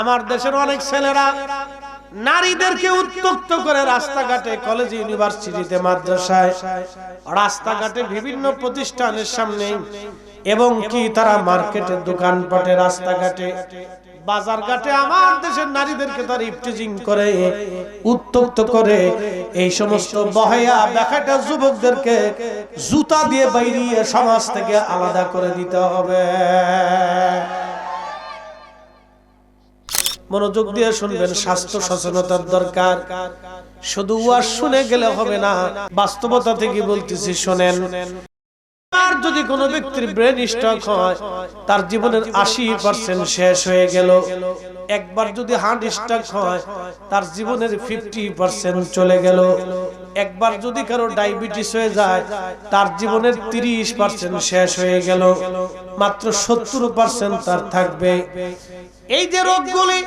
আমার দেশের অনেক ছেলেরা নারীদেরকে উত্তক্ত করে রাস্তাঘাটে কলেজ ইউনিভার্সিটিতে মাদ্রাসায়, রাস্তাঘাটে বিভিন্ন প্রতিষ্ঠানের সামনে এবং কি তারা মার্কেটের দোকানপাটে, রাস্তাঘাটে বাজার ঘাটে আমার দেশের নারীদেরকে তারা ইফটিজিং করে উত্তক্ত করে, এই সমস্ত বহেয়া দেখাটা যুবকদেরকে জুতা দিয়ে বাইরিয়ে সমাজ থেকে আলাদা করে দিতে হবে। মনোযোগ দিয়ে শুনবেন স্বাস্থ্য সচেতনতার দরকার। শুধু ওয়াজ শুনে গেলে হবে না বাস্তবতা থেকে বলতেছি শোনেন। আর যদি কোনো ব্যক্তির ব্রেন স্ট্রোক হয়, তার জীবনের আশি পার্সেন্ট শেষ হয়ে গেল। একবার যদি হার্ট স্ট্রোক হয়, তার জীবনের ফিফটি পার্সেন্ট চলে গেল। একবার যদি কারও ডায়াবেটিস হয়ে যায়, তার জীবনের তিরিশ পার্সেন্ট শেষ হয়ে গেল। মাত্র সত্তর পার্সেন্ট তার থাকবে। এই যে রোগগুলি,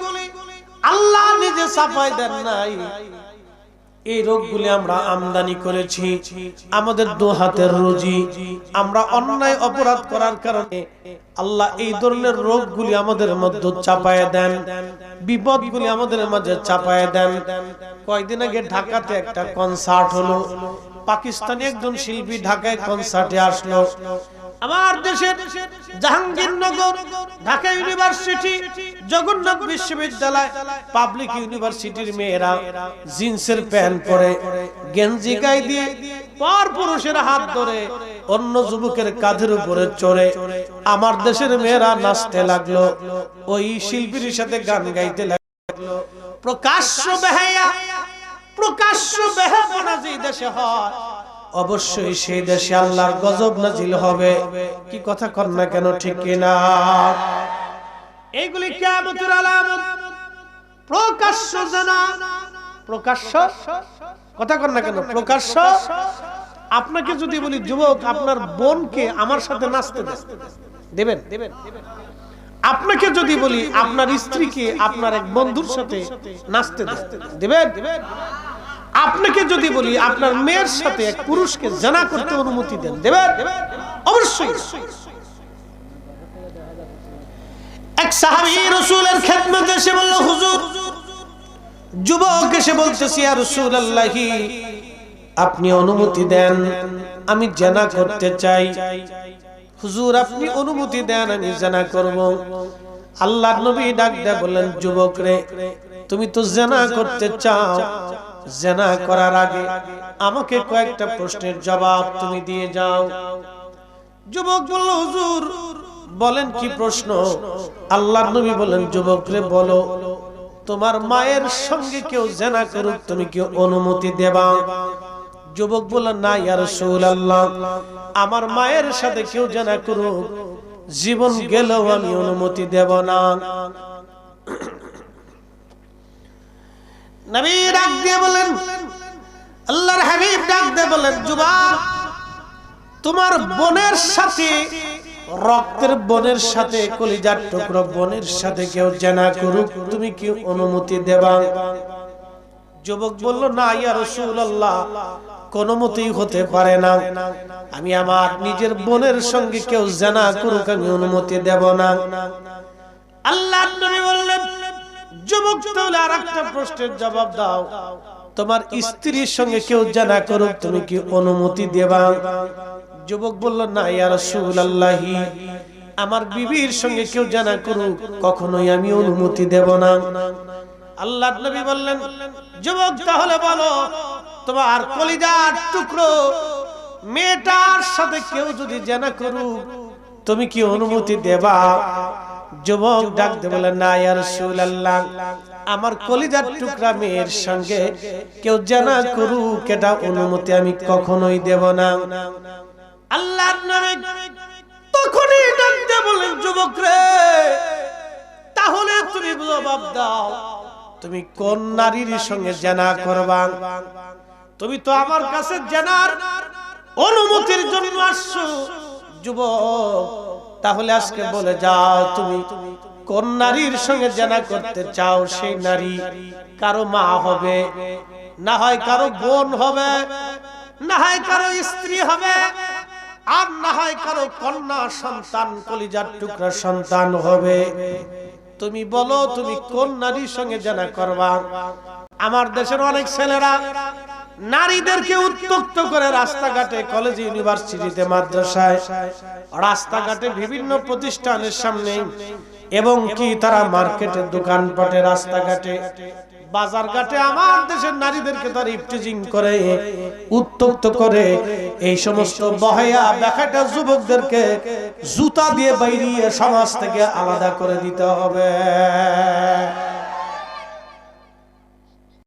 আল্লাহ নিজে সাফাই দেন নাই। এই রোগগুলি আমরা আমদানি করেছি। আমাদের দু হাতের রুজি। আমরা অন্যায় অপরাধ করার কারণে আল্লাহ এই ধরনের রোগগুলি আমাদের মধ্যে চাপায় দেন। বিপদগুলি আমাদের মাঝে চাপায় দেন। কয়দিন আগে ঢাকাতে একটা কনসার্ট হলো। পাকিস্তানি একজন শিল্পী ঢাকায় কনসার্টে আসলো। আমার দেশের জাহাঙ্গীরনগর, ঢাকা ইউনিভার্সিটি, জগন্নাথ বিশ্ববিদ্যালয় পাবলিক ইউনিভার্সিটির মেয়েরা জিন্সের প্যান্ট পরে গেঞ্জি গায়ে দিয়ে পর পুরুষের হাত ধরে অন্য যুবকের কাঁধের উপরে চড়ে আমার দেশের মেয়েরা নাচতে লাগল। ওই শিল্পীর সাথে গান গাইতে লাগল। প্রকাশ্য বেহায়া প্রকাশ্য বেহাপনা যে দেশে হয়, অবশ্যই সেই দেশে আল্লাহর গজব নাজিল হবে। কি কথা কর না কেন, ঠিক কিনা? এইগুলি কিয়ামতের আলামত। প্রকাশ্য জানা, প্রকাশ্য? কথা কর না কেন, প্রকাশ্য? আপনাকে যদি বলি, যুবক, আপনার বোনকে আমার সাথে নাচতে দেবেন দেবেন? আপনাকে যদি বলি, আপনার স্ত্রীকে আপনার এক বন্ধুর সাথে নাচতে দেবেন দেবেন? আপনাকে যদি বলি, আপনার মেয়ের সাথে এক পুরুষকে জানা করতে অনুমতি দেন, দেবেন? অবশ্যই। এক সাহাবী রাসূলের খেদমতে এসে বলল, হুজুর, যুবক এসে বলতেছি, ইয়া রাসূলুল্লাহি, আপনি অনুমতি দেন, আমি জানা করতে চাই। হুজুর, আপনি অনুমতি দেন, আমি জানা করব। আল্লাহ নবী ডাক দেয়া বললেন, যুবক রে, তুমি তো জানা করতে চাও জানা করার আগে আমাকে কয়েকটা প্রশ্নের জবাব তুমি দিয়ে যাও। যুবক বলল, হুজুর, বলেন কি প্রশ্ন? আল্লাহ নবী বলেন যুবক রে, বলো, তোমার মায়ের সঙ্গে কেউ জেনা করুক, তুমি কি অনুমতি দেবা? যুবক বললেন না, ইয়া রাসূলুল্লাহ, আমার মায়ের সাথে কেউ জেনা করুক, জীবন গেলেও আমি অনুমতি দেব না। নবী ডাক দিয়ে বলেন, আল্লাহর হাবিব ডাক দিয়ে বলেন তোমার বোনের সাথে, রক্তের বোনের সাথে, কলিজার টুকরো বোনের সাথে কেউ জানা করুক, তুমি কি অনুমতি দেবা? যুবক বলল, না, ইয়া রাসূলুল্লাহ, কোনো মতেই হতে পারে না। আমি আমার নিজের বোনের সঙ্গে কেউ জানা করুক, আমি অনুমতি দেব না। আল্লাহ নবী বললেন যুবক তাহলে আর একটা প্রশ্নের জবাব দাও। তোমার স্ত্রীর সঙ্গে কেউ জানা করুক, তুমি কি অনুমতি দেবা? যুবক বলল, না, ইয়া রাসূলুল্লাহি, আমার বিবির সঙ্গে কেউ জানা করুক, কখনোই আমি অনুমতি দেব না। আল্লাহ নবী বললেন, যুবক, তাহলে বলো, তোমার কলিজার টুকরো মেয়েটার সাথে কেউ যদি জানা করুক, তুমি কি অনুমতি দেবা? যুবক ডাকতে বলে না ইয়া রাসূলুল্লাহ আমার কলিজার টুকরা মেয়ের সঙ্গে কেউ জানা করুক এটা অনুমতি আমি কখনোই দেব না। আল্লাহর নামে তখনই ডাকতে বলেন যুবক রে তাহলে তুমি জবাব দাও তুমি কোন নারীর সঙ্গে জানা করবা? তুমি তো আমার কাছে জানার অনুমতির জন্য আসছো। যুবক তাহলে আজকে বলে যাও তুমি, কোন নারীর সঙ্গে জানা করতে চাও সেই নারী কারও মা হবে, না হয় কারও বোন হবে, না হয় কারও স্ত্রী হবে, আর না হয় কারও কন্যা সন্তান, কলিজার টুকরা সন্তান হবে। তুমি বলো, তুমি কোন নারীর সঙ্গে জানা করবা? আমার দেশের অনেক ছেলেরা নারীদেরকে উত্তক্ত করে রাস্তাঘাটে কলেজে ইউনিভার্সিটিতে মাদ্রাসায়, রাস্তাঘাটে বিভিন্ন প্রতিষ্ঠানের সামনে, এবং কি তারা মার্কেটের দোকানপাটে, রাস্তাঘাটে বাজার ঘাটে আমার দেশের নারীদেরকে তারা ইফটিজিং করে, উত্তক্ত করে, এই সমস্ত বহেয়া দেখাটা যুবকদেরকে জুতা দিয়ে বাইরিয়ে সমাজ থেকে আলাদা করে দিতে হবে।